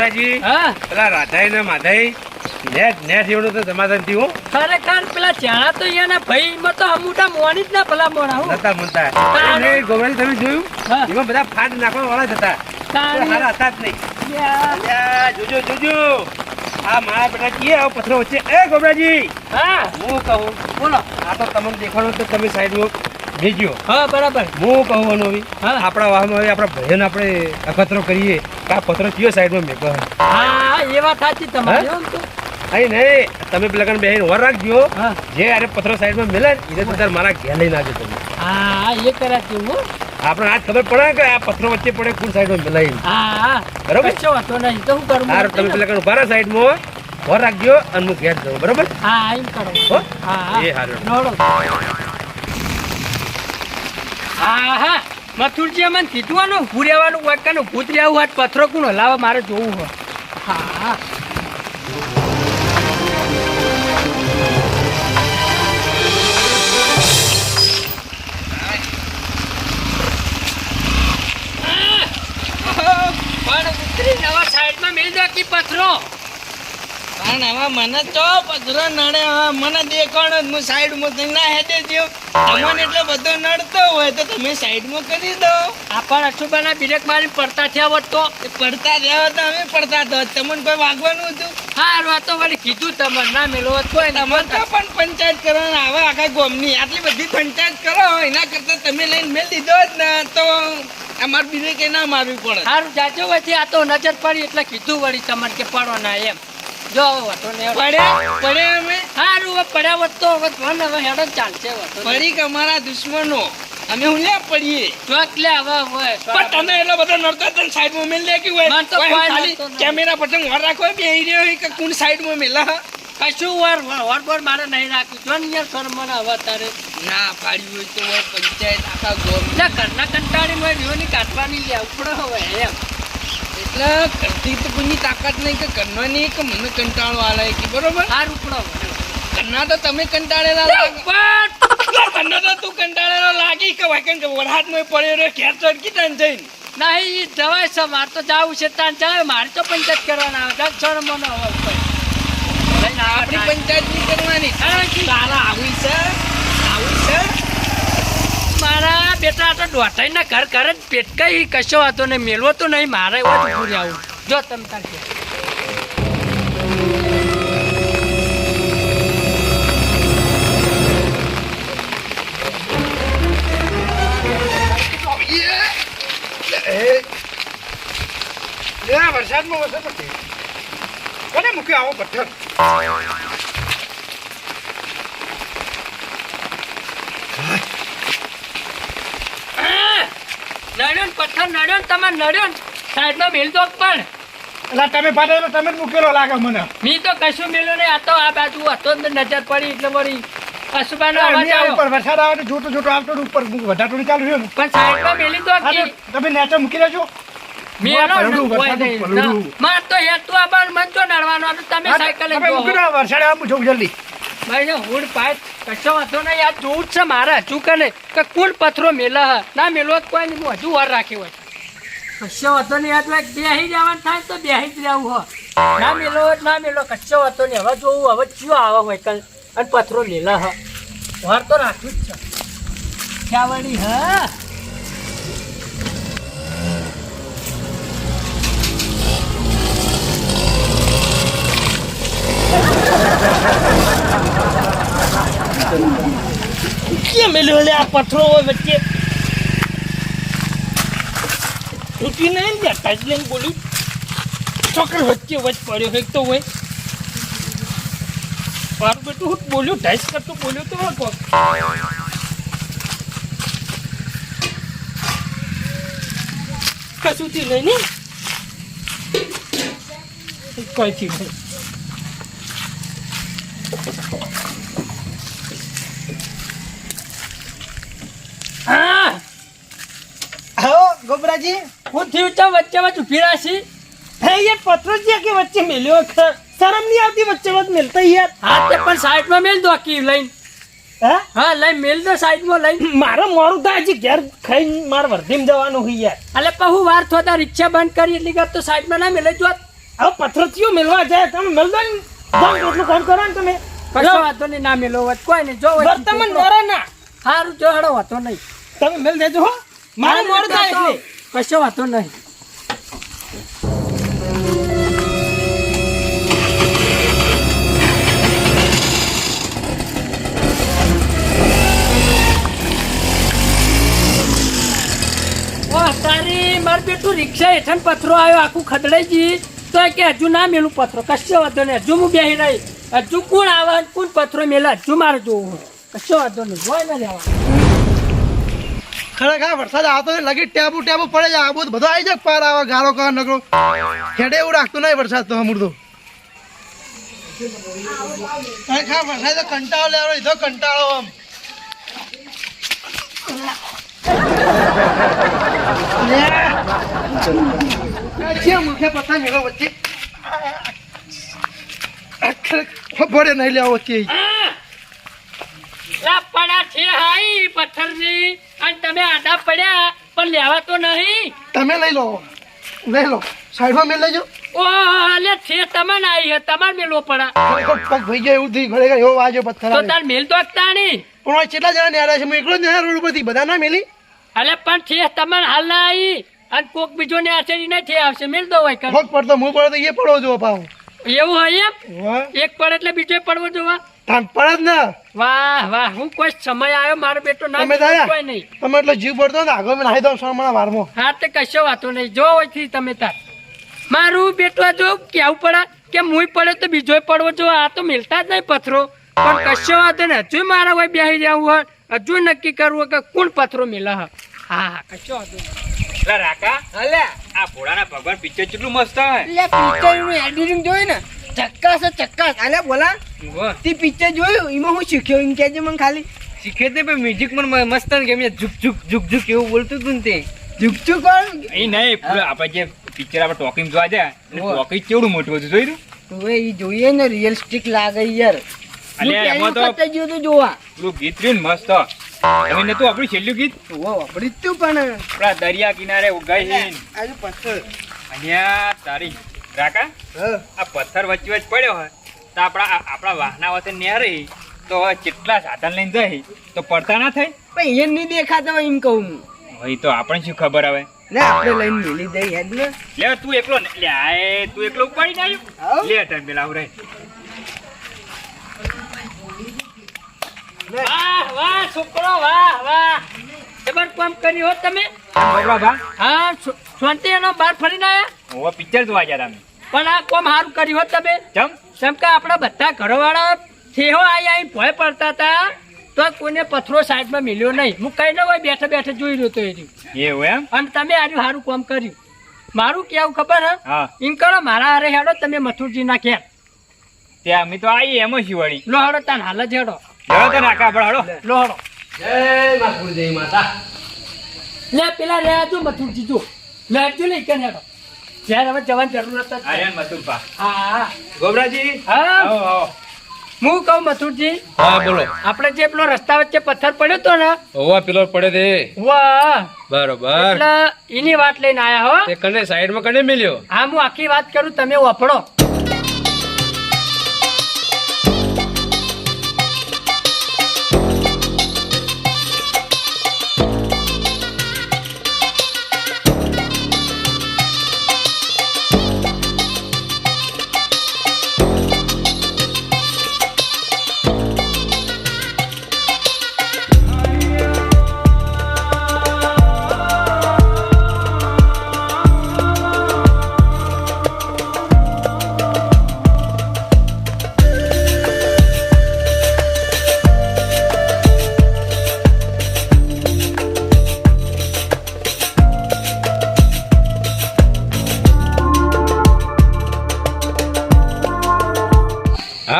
ગોબરાજી હા. પેલા રાધાઈ ને માધાઈ નેટ નેટ એવડું તો સમાધાન થયું ખરેખર પેલા ચાણા તો એના ભાઈ માં તો અમુટા મોની જ ના પેલા મોણા હું. નતા તાણ. અને તમે જોયું? એમાં બધા ફાટ નાખવા વાળા જ હતા. હારા હતા જ નહીં. જોજો જોજો. આ મારા બેટા કીએ આવો પથ્થરો વચ્ચે. એ ગોબરાજી હા. હું કહું બોલો. આ તો તમને દેખાડો તો તમે સાઈડમાં. ભેજ્યો. હા બરાબર. હું કહું હા. આપણા વાહમાં હવે આપણા ભયન આપણે અખતરો કરીએ. આ પત્ર કયો સાઈડમાં મેકો હા? એ વાત સાચી તમારી અહીં નહીં તમે પેલા બેહીને વર રાખજો. હા. જે અરે પથ્થરો સાઈડમાં મેલે ને એને બધા મારા ઘેર લઈ નાખજો તમે. હા એ કર્યા છે હું. આપણે આજ ખબર પડે કે આ પથરો વચ્ચે પડે કોણ સાઈડમાં મેલાય હા બરોબર? કશો વાંધો નહીં તો હું કરું હાર તમે પેલા કણ ઊભા સાઈડમાં. વર રાખજો અને હું ઘેર જાઉં બરોબર? હા એમ કરો? હા? હા એ હારું. હા હા મથુરજી અમને કીધું આનું હોય રહેવાનું વાટકાનું ભૂત રહેવું હાથ પથરો કોણ હલાવે? મારે જોવું હોય. હા. હા પણ ઉતરી નવા સાઈડમાં મેળ દો કે પથરો. પણ હવે મને તો પથરો નડે હવે મને દેખાણ જ હું સાઈડમાં થઈને ના હેડે જેવ. તમને એટલે બધો નડતો હોય તો તમે સાઈડમાં કરી દો. આપણ અશુભાના બિરેક મારી પડતા થયા હોત તો? પડતા થયા હોત અમે પડતા તો તમને કોઈ વાગવાનું હતું? હા વાત તો વળી કીધું તમને. ના મેળવો કોઈ. ના તમે તો પણ પંચાયત કરવાના આવે આખા ગોમની. આટલી બધી પંચાયત કરો એના કરતા તમે લઈને મેળ દીધો જ ને. તો અમારે બીજે કે ના મારવી પડે. સારું જાજો વચ્ચે આ તો નજર પડી એટલે કીધું વળી તમારે કે પડો ના એમ. જો હવે વાંધો નહીં હવે. પડ્યા પડ્યા અમે. સારું હવે પડ્યા હોત તો હવે હવે હેડો ચાલશે વાંધો પડી કે અમારા દુશ્મનો. અમે હું લ્યા પડીએ? ચોક લે હવે હોય પણ તમે એટલો બધો નડતો તો સાઈડમાં મેલ દે હોય. તો કોઈ કોઈ ખાલી કેમેરા પર વાર રાખો બેહી રહ્યો કે કોણ સાઈડમાં મેલા? કશું વાર વાર વાર મારે નહીં રાખ્યું જો ને યાર મને હવે તારે. ના પાડ્યું હોય તો પંચાયત આખા ગોમ. ના ઘરના કંટાળી મેં વિહોની કાઢવાની લે ઉપડો હવે એમ. એટલે કરતી તો કોઈની તાકાત નહીં કે કરવાની કે મને કંટાળો આલે કે બરોબર? આ રૂપડો કરના તો તમે કંટાળેલા લાગો. કરના તો તું કંટાળેલા લાગી કે વાકન કે વરહાદમાં પડ્યો રહ્યો ઘેર ચડકી તાન જઈને. નહીં ઈ જવાય છે મારે તો જાવું છે તાન જાય મારે તો પંચાયત કરવાના આવે ત્યાં છોડ મને હોય આપણી પંચાયત નહીં કરવાની. તારા આવી છે? મારા બેટા તો દોઢાઈ ના ઘર ઘર જ પેટકાઈ કશો હતો ને મેલવો તો નહીં મારે એવો જ ઊભું રહેવું જો તમે તાર વરસાદમાં વરસાદ કોને મૂક્યો આવો પથ્થર! પથ્થર નડ્યો ને તમારે નડ્યો ને સાઈડમાં મેલ પણ. એટલે તમે પાડે તમે જ મૂકેલો લાગે મને. મી તો કશું મેલ્યો નહીં આ તો આ બાજુ હતો જ નજર પડી એટલે વળી અશુભાનો અવાજ આવ્યો. ઉપર વરસાદ આવે જોતો જોતો આવતો ઉપર વધારતો ચાલુ રહ્યો પણ સાઈડમાં મેલી તો તમે નેચે મૂકી દેજો. માર તો હેતુ આ બાર મન તો નડવાનો તમે સાયકલ તમે વરસાદ જઉં જલ્દી. ભાઈ હુડ પાય. કશો વાંધો નહીં, આ જોવું જ છે મારે. હજુ કને કે કુલ પથરો મેલા હ. ના મેલો કોઈ નહીં, હું હજુ વાર રાખ્યો હોય. કશો વાંધો નહીં યાર તું બેહી જવાનું થાય તો બેહી જ રહેવું હો. ના મેલો ના મેલો, કશો વાંધો નહીં. હવે જોવું, હવે ચિયો આવે હોય કલ અને પથરો મેલા હ. વાર તો રાખ્યું જ છે. ક્યાવડી હા. કેમ મેલ્યો લે આ પથ્થરો હોય વચ્ચે તૂટી નહીં ને ટાઈટ લઈને બોલ્યું છોકરો વચ્ચે વચ પડ્યો એક તો હોય મારું બેટું હું બોલ્યું ઢાઈસ કરતો બોલ્યો તો હોય કોક કશું થી નહીં ને કઈ થી નહીં હા હા ગોબરાજી હું થયું છે વચ્ચે વચ્ચે ઊભી રાશી હે યાર પથરો જે કે વચ્ચે મેલ્યો ખર. શરમ નહીં આવતી વચ્ચે વચ્ચે મેલતા યાર. હા તે પણ સાઈડમાં મેલ દો કી લઈને. હા? લઈ મેલ દો સાઈડમાં લઈને. મારે મારું થાય હજી ઘેર ખાઈને મારે વર્ધીમ જવાનું હોય યાર. એટલે પહુ વાર થોતા રિક્ષા બંધ કરી એટલી કર તો સાઈડમાં ના મેલે જોત. હવે પથ્થર ચિયો મેલવા જાય તમે મેલ દો ને. એટલું કામ કરો ને તમે. કશો વાંધો નહીં ના મેલો વચ કોઈ નહીં જો વર્તમાન તમે નોરા ના. સારું જો હડો વાંધો નહીં. તમે મેલ દેજો હો. મારે મોર થાય એટલે કશો વાંધો નહીં. તારી માર બેટું રિક્ષા હેઠળ પથરો આવ્યો આખું ખદડાઈ ગઈ તો કે હજુ ના મેલું પથરો. કશો વાંધો નહીં. હજુ હું બેહી રહી. હજુ કોણ આવે કોણ પથરો મેલા? હજુ મારે જોવું. કશો વાંધો નહીં. હોય ને ખરેખર વરસાદ આવતો નહીં લગી ટેબુ ટેબુ પડે છે. આબુ બધું આવી જાય પાર આવે ગારો કા નગરો ખેડે એવું રાખતું નહીં વરસાદ તો હમણાં તો. ખરેખર વરસાદ તો કંટાળો લેવાનો લીધો કંટાળો આમ. છે ખબર નહીં લેવો લા પડા છે હાઈ, પથ્થરની. અને તમે આડા પડ્યા પણ લેવા તો નહીં. તમે લઈ લો. લઈ લો. સાઈડમાં મેં લેજો. ઓ અલે છે તમને આવી હે તમાર મેલવો પડા. પગ ભઈ ગયો એવું થઈ ખરેખર એવો વાજો પથ્થર તો તાર મેલ તો તાણી? પણ કેટલા જણા ન્યારા છે? હું એકલો જ ન્યારા રોડ ઉપરથી બધા ના મેલી? અલે પણ છે તમને હાલ ના આવી. અને કોક બીજો ને આશે નહીં છે આવશે. મેલ દો હોય કર પડતો હું પડતો એ પડો જો પાવ એવું હોય એમ? એક પડે એટલે બીજો પડવો જોવા. તાન પડે જ ને. વાહ વાહ હું કોઈ સમય આવ્યો મારો બેટો ના તમે કોઈ નહીં. તમે એટલો જીવ પડતો ને આગળ મેં નાહી દઉં સોમણા વારમાં. હા તે કશો વાતો નહીં. જો હોયથી તમે તાર. મારું બેટું જો કેવું પડે કે મુય પડે તો બીજો પડવો જો આ તો મિલતા જ નહીં પથરો. પણ કશો વાતો ને હજુ મારા હોય બેસી જવું હોય. હજુ નક્કી કરવું હોય કે કોણ પથરો મિલે હા હા કશો વાતો એટલે રાકા. અલે. આ ભોળાના ભગવાન પિક્ચર કેટલું મસ્ત હે. એટલે પિક્ચરનું એડિટિંગ જોયું ને? ચક્કાસ ચક્કાસ. અલે બોલા. તે પિક્ચર જોયું? એમાં હું શીખ્યો? એમ કહેજે મને ખાલી. શીખે તે પણ મ્યુઝિક પણ મસ્ત ને કેમ ઝુક ઝુક ઝુક ઝુક એવું બોલતું હતું ને તે. ઝુક ઝુક એ નહીં આપણે જે પિક્ચર આપણે ટોકિંગ જોવા જાય ટોકિંગ કેવડું મોટું હતું જોયું હવે એ જોઈએ ને રિયલિસ્ટિક લાગે યાર. અને એમાં તો- તું જોવા. પેલું ગીત રહ્યું ને મસ્ત. નતું આપણું છેલ્લું ગીત? વાપરી તું પણ. આપણા દરિયા કિનારે ઉગાઈ આજુ પથ્થર. અહીંયા તારી રાકા આ પથ્થર વચ્ચે વચ્ચે પડ્યો હોય. તો આપણા આપણા વાહના વચ્ચે નેરી તો કેટલા સાધન લઈને જઈ તો પડતા ના થાય? પણ એ નહીં દેખાતા હોય એમ કહું હું. તો આપણને શું ખબર હવે લે આપણે લઈને મેલી દઈ હેડ ને. લે તું એકલો ને લે આ તું એકલો ઉપાડી ના આવ્યો? લે ટાઈમ પેલા આવરે વાહ વાહ છોકરો વાહ વાહ. જબર કામ કર્યું હો તમે? બરોબર હા શાંતિ એનો બહાર ફરીને આયા? હું પિક્ચર જોવા ગયા તમે પણ આ કોમ સારું કર્યું હોત તમે? ચમ કેમ કે આપણા બધા ઘરવાળા થેહો આઈ અહીં ભય પડતા હતા તો કોઈને પથરો સાઈડમાં મિલ્યો નહીં. હું કઈ ન હોય બેઠે બેઠે જોઈ રહ્યો તો એ એવું એમ? અને તમે આજે સારું કામ કર્યું. મારું કેવું ખબર હે? હા. એમ કરો મારા હારે હેડો તમે મથુરજી ના ઘેર. ત્યાં અમે તો આવી એમ જ વળી લો હડો તાન હાલ જ હેડો. લો તો નાકા આપણે હડો. લો માતા. લે પેલા રહ્યા જો મથુરજી જો. લે જો લઈ કે હેડો. જ્યારે હવે જવાની જરૂરત જ આર્યન મથુરપા હા. હા ગોબરાજી? હા. આવો આવો હું કહું મથુરજી હા બોલો. આપણે જે પેલો રસ્તા વચ્ચે પથ્થર પડ્યો તો ને હોવા પેલો પડે તે. વાહ. બરોબર. એટલે એની વાત લઈને આયા હો. તે કને સાઈડમાં કને મિલ્યો? હા હું આખી વાત કરું તમે વફડો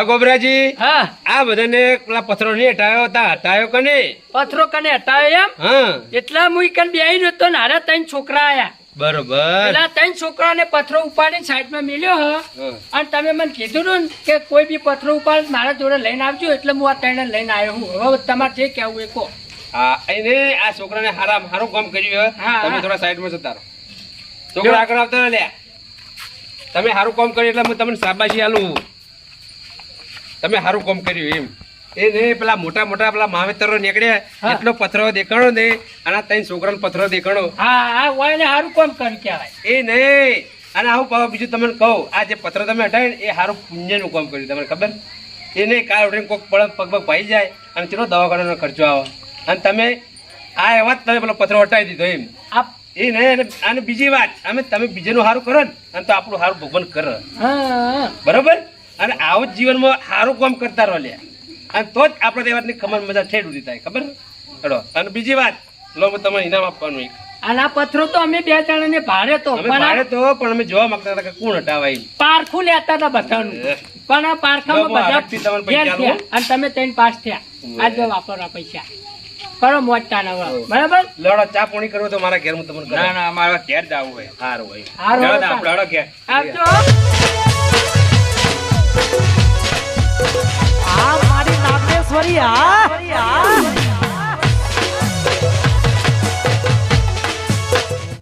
હા ગોબરાજી? હા. આ બધાને પેલા પથ્થરો નહીં હટાયો? તા હટાયો કને પથરો કને હટાયો એમ? હા. એટલા હું કન બેહી નતો ને નારા ત્રણ છોકરા આયા. બરોબર. પેલા ત્રણ છોકરાને પથરો ઉપાડીને સાઈડમાં મેલ્યો હ. અને તમે મને કીધું ને કે કોઈ બી પથરો ઉપાડ મારા જોડે લઈને આવજો એટલે હું આ ત્રણે લઈને આવ્યો હું. હવે તમારે જે કહેવું એ કહો. હા એને આ છોકરાને હારા મારું કામ કર્યું તમે. થોડા સાઈડમાં જતા રહો. છોકરા આગળ આવતા લે તમે સારું કામ કર્યું એટલે હું તમને શાબાશી આલું તમે સારું કામ કર્યું એમ. એ ને પેલા મોટા મોટા પેલા માવેતરો નીકળ્યા. એટલો પથરો દેખાણો ને આના આ ત્રણ છોકરાનો પથરો દેખાણો. હા હા હોય ને સારું કામ કરી કહેવાય. એ નહીં. અને આવું પાવા બીજું તમને કહું આ જે પથરો તમે હટાવ્યું એ સારું પુણ્યનું કામ કર્યું તમને ખબર? એ નહીં કાલ ઉઠીને કોઈક પગ પગ ભાઈ જાય અને ચલો દવાખાનાનો ખર્ચો આવે. અને તમે આ એવા જ તમે પેલો પથરો હટાવી દીધો એમ. આપ એ નહીં અને અને બીજી વાત અમે તમે બીજાનું સારું કરો ને અને તો આપણું સારું ભગવાન કરો. બરોબર? અને આવું જ જીવનમાં સારું કામ કરતા રહો લે. અને તો જ આપણે તે વાતની ખબર મજા ઠેર ઉડી થાય ખબર? હેડો. અને બીજી વાત લો હું તમને ઇનામ આપવાનું એક. અને આ પથરો તો અમે બે જણાને ભાડે તો ભાડે તો પણ અમે જોવા માંગતા હતા કે કોણ હટાવાય પારખું લેતા હતા બધાનું. પણ આ પારખામાં બધા ફેલ થયા. અને તમે ત્રણ પાસ થયા. આજે વાપરવા પૈસા. કરો મોજ તાના બરાબર? લડો ચા પાણી કરવો તો મારા ઘેર હું તમને. ના ના અમારા ઘેર જવું હોય. સારું હોય. સારું હળો ઘેર. આવજો. આ મારી નાગેશ્વરી આ